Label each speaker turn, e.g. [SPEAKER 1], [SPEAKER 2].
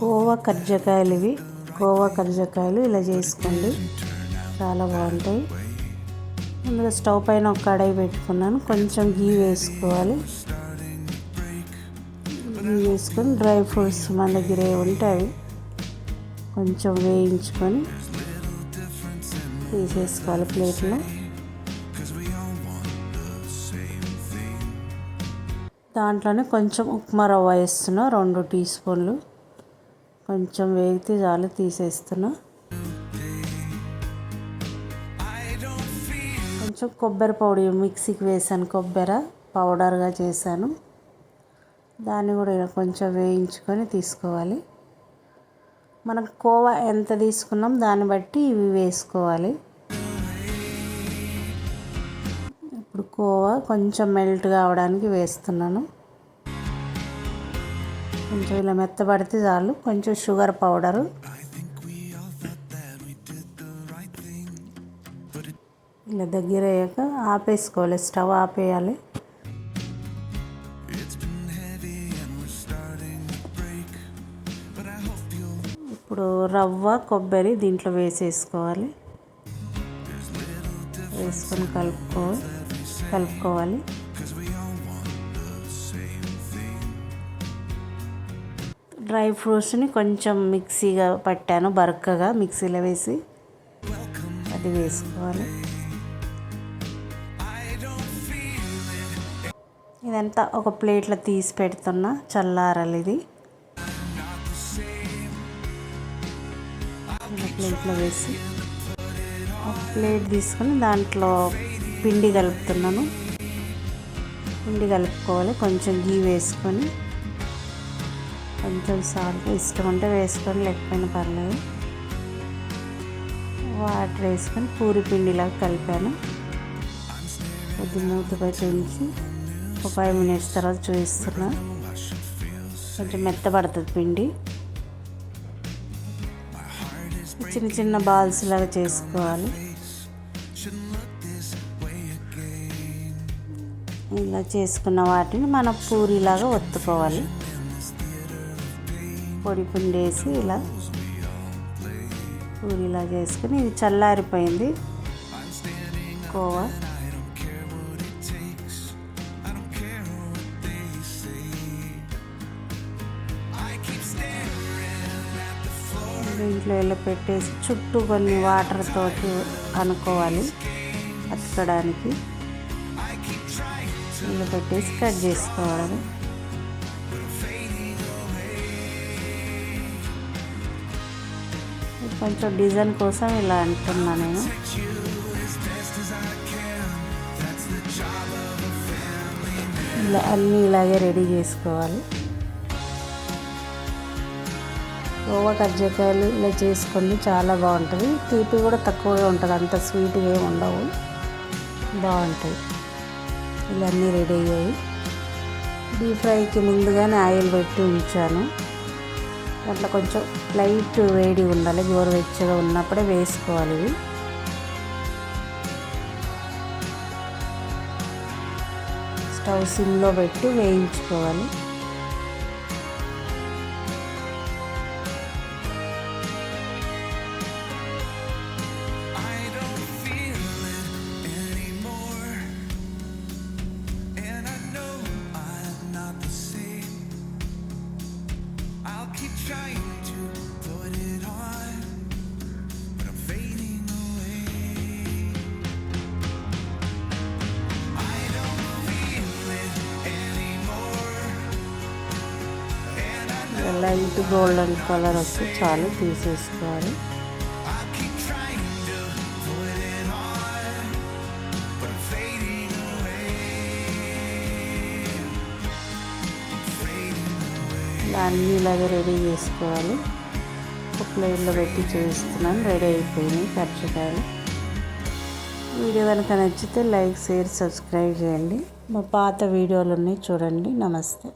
[SPEAKER 1] కోవా కర్జకాయలు ఇవి. కోవా కర్జకాయలు ఇలా చేసుకోండి. చాలా బాగుంటాయి. ముందుగా స్టవ్ పైన ఒక కడాయి పెట్టుకున్నాను. కొంచెం గీ వేసుకోవాలి. గీ వేసుకొని డ్రై ఫ్రూట్స్ మన దగ్గర ఉంటాయి. కొంచెం వేయించుకొని తీసేసుకోవాలి ప్లేట్లో. దాంట్లోనే కొంచెం ఉప్మా రవ్వ వేస్తున్నా. రెండు టీ స్పూన్లు. కొంచెం వేగితే చాలు తీసేస్తున్నా. కొంచెం కొబ్బరి పౌడి మిక్సీకి వేసాను కొబ్బరి పౌడర్గా చేశాను. దాన్ని కూడా కొంచెం వేయించుకొని తీసుకోవాలి. మనం కోవా ఎంత తీసుకున్నాం దాన్ని బట్టి ఇవి వేసుకోవాలి. ఇప్పుడు కోవా కొంచెం మెల్ట్ కావడానికి వేస్తున్నాను. కొంచెం ఇలా మెత్తబడితే చాలు. కొంచెం షుగర్ పౌడరు. ఇలా దగ్గర అయ్యాక ఆపేసుకోవాలి. స్టవ్ ఆపేయాలి. ఇప్పుడు రవ్వ కొబ్బరి దీంట్లో వేసేసుకోవాలి. వేసుకొని కలుపుకో కలుపుకోవాలి. డ్రై ఫ్రూట్స్ని కొంచెం మిక్సీగా పట్టాను బరకగా మిక్సీలో వేసి అది వేసుకోవాలి. ఇదంతా ఒక ప్లేట్లో తీసి పెడుతున్నా చల్లారాలి ఇది ప్లేట్లో వేసి ఒక ప్లేట్ తీసుకొని దాంట్లో పిండి కలుపుతున్నాను. పిండి కలుపుకోవాలి కొంచెం గీ వేసుకొని కొంచెం సాల్ట్ ఇష్టం ఉంటే వేసుకొని లేకపోయినా పర్లేదు. వాటర్ వేసుకొని పూరి పిండిలాగా కలిపాను. కొద్ది మూత పెంచి ఒక ఫైవ్ మినిట్స్ తర్వాత చూపిస్తున్నా. కొంచెం మెత్తబడుతుంది పిండి. చిన్న చిన్న బాల్స్ లాగా చేసుకోవాలి. ఇలా చేసుకున్న వాటిని మనం పూరిలాగా ఒత్తుకోవాలి. పొడి పిండి వేసి ఇలా పూరిలా చేసుకుని ఇది చల్లారిపోయింది. కోవా. దీంట్లో ఇలా పెట్టేసి చుట్టూ కొన్ని వాటర్ తోటి అనుకోవాలి అతకడానికి. ఇలా పెట్టేసి కట్ చేసుకోవాలి. కొంచెం డిజైన్ కోసం ఇలా అంటున్నా నేను. ఇలా అన్నీ ఇలాగే రెడీ చేసుకోవాలి. ఓవా కజ్జికాయలు ఇలా చేసుకోండి చాలా బాగుంటుంది. తీపి కూడా తక్కువగా ఉంటుంది అంత స్వీట్గా ఏమి ఉండవు. బాగుంటాయి ఇలా అన్నీ రెడీ అయ్యాయి. డీప్ ఫ్రైకి ముందుగానే ఆయిల్ పెట్టి ఉంచాను. దాంట్లో కొంచెం లైట్ వేడి ఉండాలి గోరువెచ్చగా ఉన్నప్పుడే వేసుకోవాలి ఇవి. స్టవ్ సిమ్లో పెట్టి వేయించుకోవాలి. లైట్ గోల్డెన్ కలర్ వస్తే చాలు తీసేసుకోవాలి అన్నీ ఇలాగే రెడీ చేసుకోవాలి. ఒక ప్లేట్లో పెట్టి చూపిస్తున్నాను రెడీ అయిపోయినాయి కర్చకాయలు వీడియో కనుక నచ్చితే లైక్ షేర్ సబ్స్క్రైబ్ చేయండి. మా పాత వీడియోలు ఉన్నాయి చూడండి. నమస్తే.